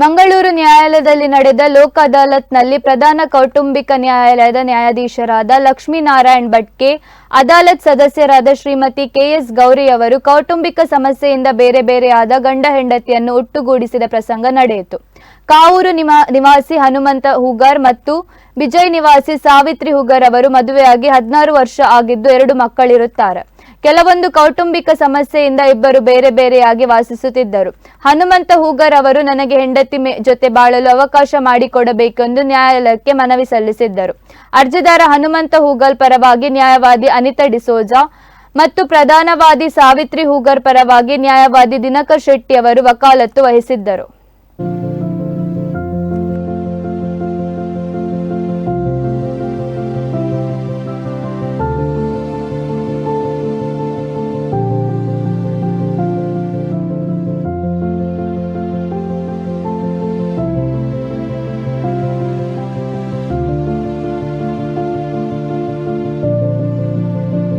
ಮಂಗಳೂರು ನ್ಯಾಯಾಲಯದಲ್ಲಿ ನಡೆದ ಲೋಕ್ ಅದಾಲತ್ನಲ್ಲಿ ಪ್ರಧಾನ ಕೌಟುಂಬಿಕ ನ್ಯಾಯಾಲಯದ ನ್ಯಾಯಾಧೀಶರಾದ ಲಕ್ಷ್ಮೀನಾರಾಯಣ್ ಭಟ್ಕೆ ಅದಾಲತ್ ಸದಸ್ಯರಾದ ಶ್ರೀಮತಿ ಕೆಎಸ್ ಗೌರಿ ಅವರು ಕೌಟುಂಬಿಕ ಸಮಸ್ಯೆಯಿಂದ ಬೇರೆ ಬೇರೆಯಾದ ಗಂಡ ಹೆಂಡತಿಯನ್ನು ಒಟ್ಟುಗೂಡಿಸಿದ ಪ್ರಸಂಗ ನಡೆಯಿತು. ಕಾವೂರು ನಿವಾಸಿ ಹನುಮಂತ ಹುಗರ್ ಮತ್ತು ಬಿಜಯ್ ನಿವಾಸಿ ಸಾವಿತ್ರಿ ಹುಗರ್ ಅವರು ಮದುವೆಯಾಗಿ ಹದಿನಾರು ವರ್ಷ ಆಗಿದ್ದು ಎರಡು ಮಕ್ಕಳಿರುತ್ತಾರೆ. ಕೆಲವೊಂದು ಕೌಟುಂಬಿಕ ಸಮಸ್ಯೆಯಿಂದ ಇಬ್ಬರು ಬೇರೆ ಬೇರೆಯಾಗಿ ವಾಸಿಸುತ್ತಿದ್ದರು. ಹನುಮಂತ ಹೂಗರ್ ಅವರು ನನಗೆ ಹೆಂಡತಿ ಜೊತೆ ಬಾಳಲು ಅವಕಾಶ ಮಾಡಿಕೊಡಬೇಕೆಂದು ನ್ಯಾಯಾಲಯಕ್ಕೆ ಮನವಿ ಸಲ್ಲಿಸಿದ್ದರು. ಅರ್ಜಿದಾರ ಹನುಮಂತ ಹೂಗಲ್ ಪರವಾಗಿ ನ್ಯಾಯವಾದಿ ಅನಿತಾ ಡಿಸೋಜಾ ಮತ್ತು ಪ್ರಧಾನವಾದಿ ಸಾವಿತ್ರಿ ಹೂಗರ್ ಪರವಾಗಿ ನ್ಯಾಯವಾದಿ ದಿನಕರ್ ಶೆಟ್ಟಿ ಅವರು ವಕಾಲತ್ತು ವಹಿಸಿದ್ದರು.